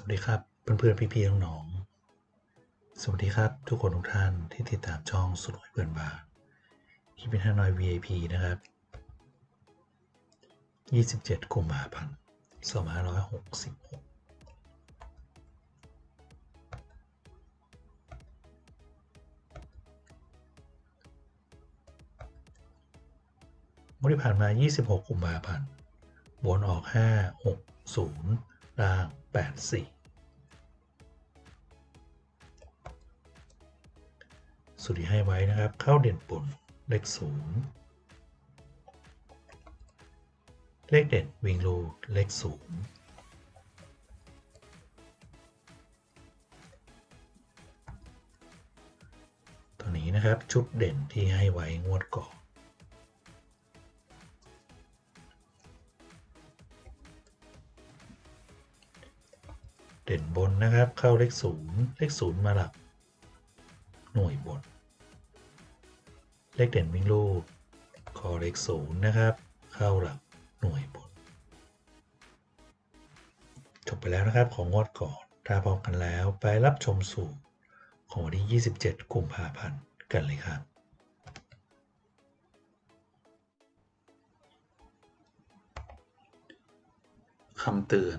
สวัสดีครับเพื่อนๆพี่ๆน้องๆสวัสดีครับทุกคนทุกท่านที่ติดตามช่องสุดหวยเพื่อนบานที่เป็นฮานอย VIP นะครับ 27กุมภาพันธ์2566งวดที่ผ่านมา 26กุมภาพันธ์บนออก 5 6 0 ล่าง 8 4สุดที่ให้ไว้นะครับ เข้าเด่นบนเลข 0 เลขเด่นวิ่งลูดเลข 0ตัวนี้นะครับชุดเด่นที่ให้ไว้งวดก่อน เด่นบนนะครับเข้าเลขศูนย์เลขศูนย์มาหลัก หน่วยบน เลขเด่นวิ่งลูดคอเลขศูนย์นะครับ เข้าหลักหน่วยบนจบไปแล้วนะครับของงวดก่อนถ้าพร้อมกันแล้วไปรับชมสูตรของวันที่ 27 กุมภาพันธ์กันเลยครับคำเตือน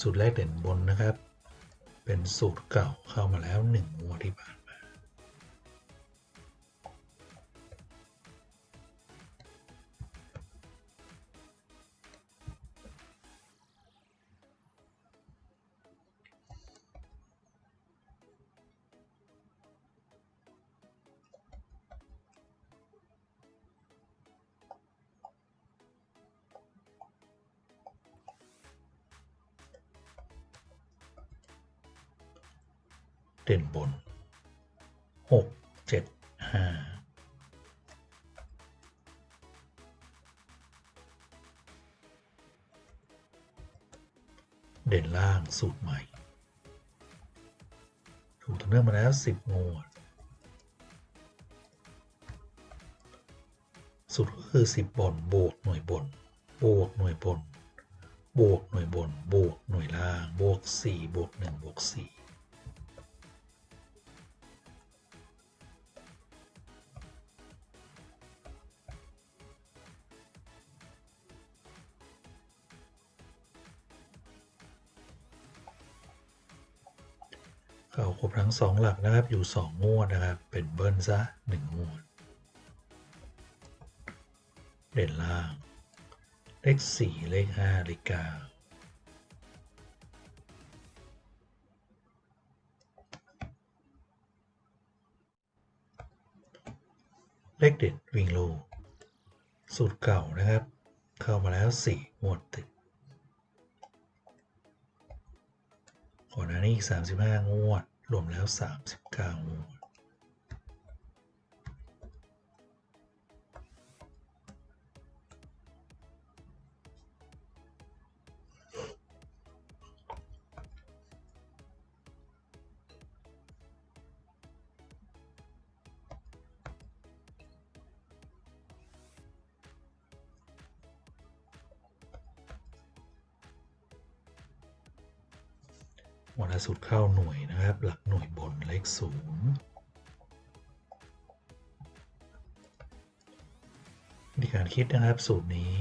สูตรแรกเด่นบนนะครับ เป็นสูตรเก่าเข้ามาแล้วหนึ่งงวดที่ผ่าน เด่นบนหกเจ็ดห้าเด่นล่างสูตรใหม่ ถูกต่อเนื่องมาแล้วสิบงวดสุดก็คือสิบบน บวกหน่วยบน บวกหน่วยบน บวกหน่วยบน บวกหน่วยล่าง บวกสี่บวกหนึ่งบวก สี่เข้าครบทั้งสองหลักนะครับอยู่สองงวดนะครับ เป็นเบิ้ลซะหนึ่งงวด เด่นล่าง เลขสี่เลขห้าเลขเก้าเลขเด็ดวิ่งโลสูตรเก่านะครับ เข้ามาแล้วสี่งวดติด ก่อนหน้านี้อีก 35 งวด รวมแล้ว 39 งวด วันล่าสุดเข้าหน่วยนะครับ หลักหน่วยบนเลขศูนย์วิธีการคิดนะครับสูตรนี้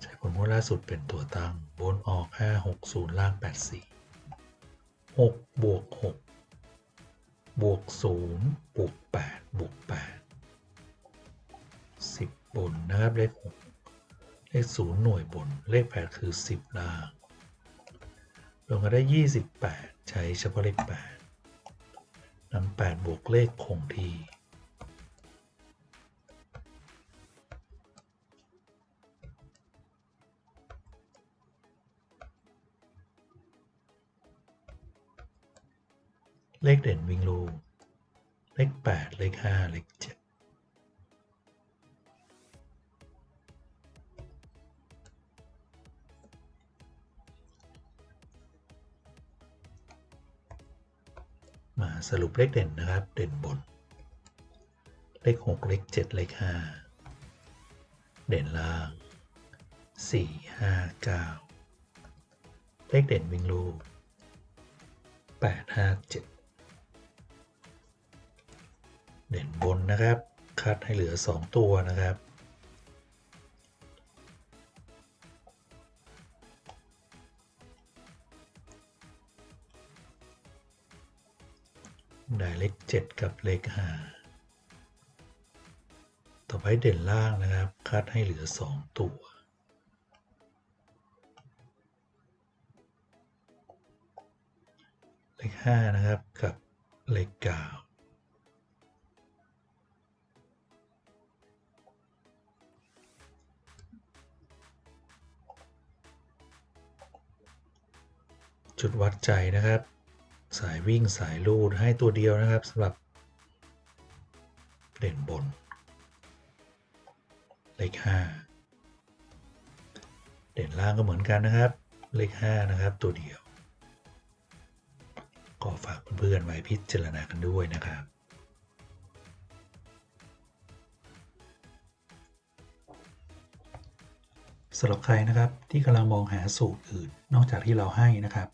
ใช้ผลงวดล่าสุดเป็นตัวตั้ง บนออก 5 6 0 ล่าง 8 4 6 บวก 6 บวก 0 บวก 8 บวก 8 10 บนนะครับ เลข 6 เลข 0 หน่วยบน เลข 8 คือ 10 ล่าง วมกัได้ 28 ใช้เฉพาะเลข8นำ8บวกเลขคงที่ เลขเด่นวิ่งลูเลข 8 เลข 5 เลข 7 มาสรุปเลขเด่นนะครับ เด่นบน เลข 6 เลข 7 เลข 5 เด่นล่าง 4 5 9 เลขเด่นวิ่งลูก8 5 7 เด่นบนนะครับ คัดให้เหลือ 2 ตัวนะครับ 7 กับเลข5ต่อไปเด่นล่างนะครับ คัดให้เหลือ 2 ตัว เลข5นะครับกับเลข9จุดวัดใจนะครับ สายวิ่งสายลูดให้ตัวเดียวนะครับสำหรับเด่นบน เลข 5 เด่นล่างก็เหมือนกันนะครับ เลข 5 นะครับ ตัวเดียว ก็ฝากเพื่อนๆไว้พิจารณากันด้วยนะครับ สำหรับใครนะครับที่กำลังมองหาสูตรอื่นนอกจากที่เราให้นะครับ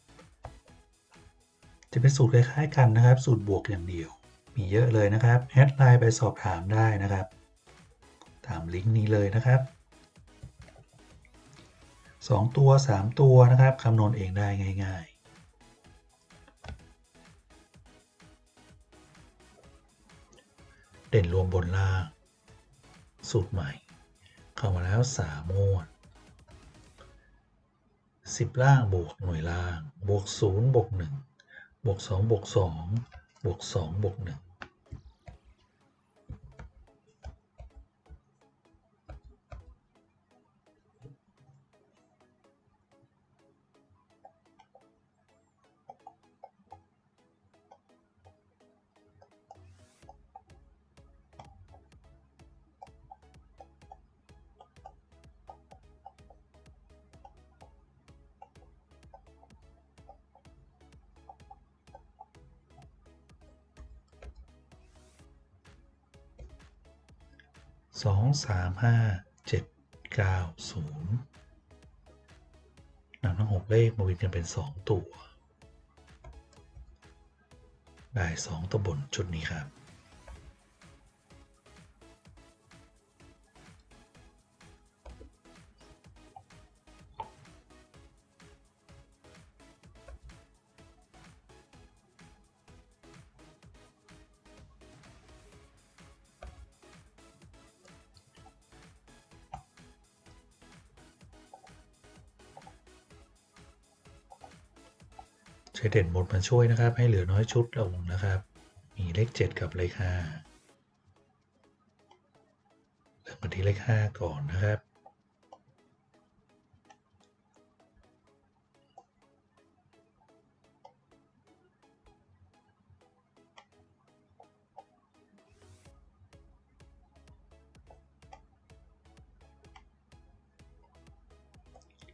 จะเป็นสูตรคล้ายๆกันนะครับ สูตรบวกอย่างเดียว มีเยอะเลยนะครับแอดไลน์ไปสอบถามได้นะครับ ตามลิงก์นี้เลยนะครับ 2 ตัว 3 ตัวนะครับคำนวณเองได้ง่ายๆ เด่นรวมบนล่าง สูตรใหม่ เข้ามาแล้ว3งวด10 ล่างบวกหน่วยล่าง บวก 0 บวก 1 บวก2บวก2บวก2บวก1 สองสามห้าเจ็ดเก้าศูนย์นำทั้งหกเลขมาวินกันเป็นสองตัว ได้สองตัวบนชุดนี้ครับ ช้เด่นบนมาช่วยนะครับ ให้เหลือน้อยชุดลงนะครับ มีเลข 7 กับเลข5เริ่มกันที่เลข5ก่อนนะครับ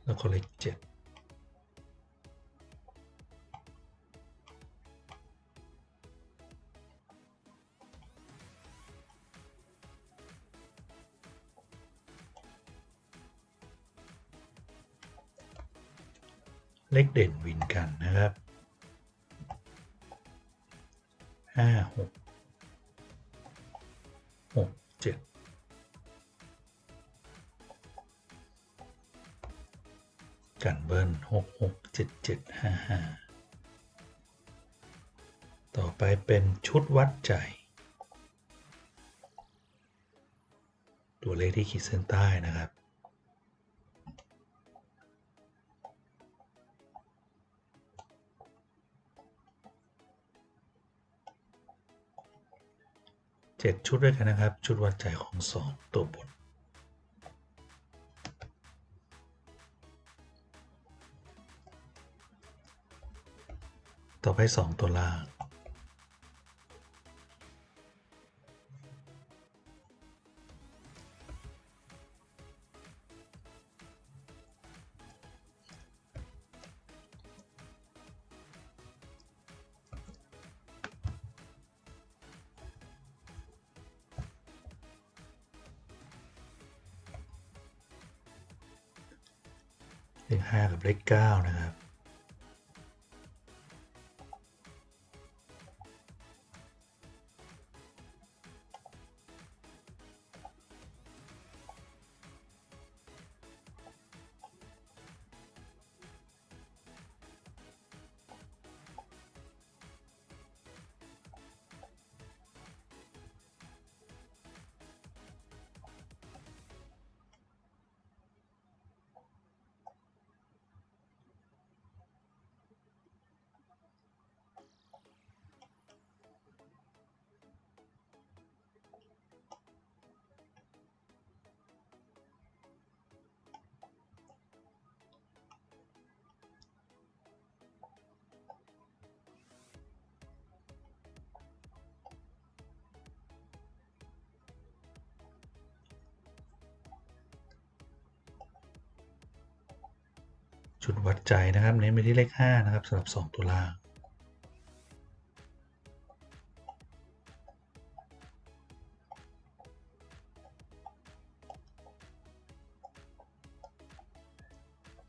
แล้วก็เลข7 เลขเด่นวินกันนะครับห้าหกหกเจ็ดกันเบิ้ลหกหกเจ็ดเจ็ดห้าห้าต่อไปเป็นชุดวัดใจ ตัวเลขที่ขีดเส้นใต้นะครับ เจ็ดชุดด้วยกันนะครับ ชุดวัดใจของสองตัวบนต่อไปสองตัวล่าง เลขห้ากับเลขเก้านะครับ ชุดวัดใจนะครับเน้นไปที่เลขห้านะครับสำหรับสองตัวล่าง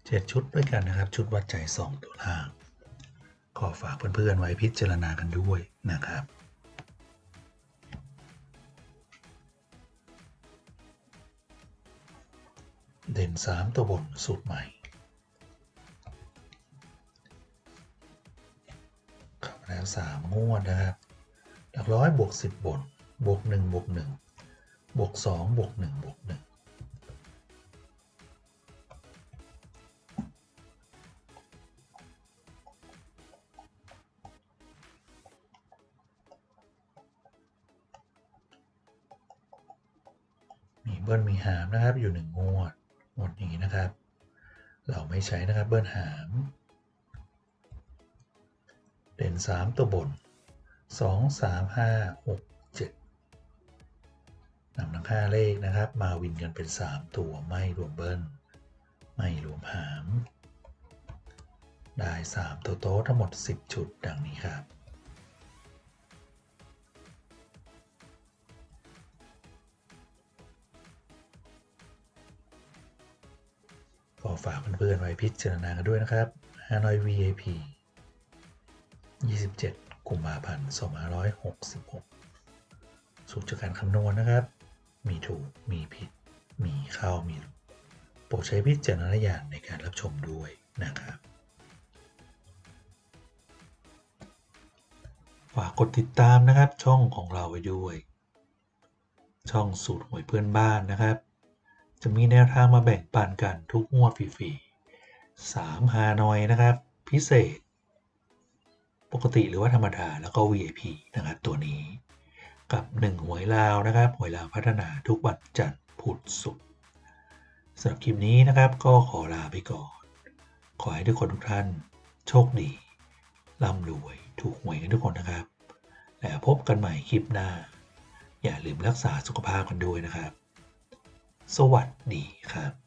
เจ็ดชุดด้วยกันนะครับ ชุดวัดใจสองตัวล่างขอฝากเพื่อนๆไว้พิจารณากันด้วยนะครับเด่นสามตัวบนสูตรใหม่ แล้วสามงวดนะครับหลักร้อยบวกสิบบนบวกหนึ่งบวกหนึ่งบวกสองบวกหนึ่งบวกหนึ่งมีเบิ้ลมีหามนะครับอยู่หนึ่งงวด งวดนี้นะครับ เราไม่ใช้นะครับเบิ้ลหาม เด่นสามตัวบนสองสามห้าหกเจ็ดนำทั้งห้าเลขนะครับ มาวินกันเป็นสามตัวไม่รวมเบิ้ล ไม่รวมหาม ได้สามตัวโต๊ะทั้งหมด 10 ชุดดังนี้ครับก็ฝากเพื่อนๆไว้พิจารณากันด้วยนะครับฮานอย VIP 27กุมภาพันธ์2566 สูตรจากการคำนวณนะครับ มีถูก มีผิด มีเข้า มีหลุดโปรดใช้วิจารณญาณในการรับชมด้วยนะครับ ฝากกดติดตามนะครับช่องของเราไว้ด้วย ช่องสูตรหวยเพื่อนบ้านนะครับ จะมีแนวทางมาแบ่งปันกันทุกงวดฟรีๆสามฮานอยนะครับ พิเศษ ปกติหรือว่าธรรมดาแล้วก็ VIP นะครับตัวนี้ กับ 1 หวยลาวนะครับหวยลาวพัฒนาทุกวันจันทร์พุธศุกร์สำหรับคลิปนี้นะครับก็ขอลาไปก่อน ขอให้ทุกคนทุกท่านโชคดีร่ำรวยถูกหวยกันทุกคนนะครับ แล้วพบกันใหม่คลิปหน้า อย่าลืมรักษาสุขภาพกันด้วยนะครับ สวัสดีครับ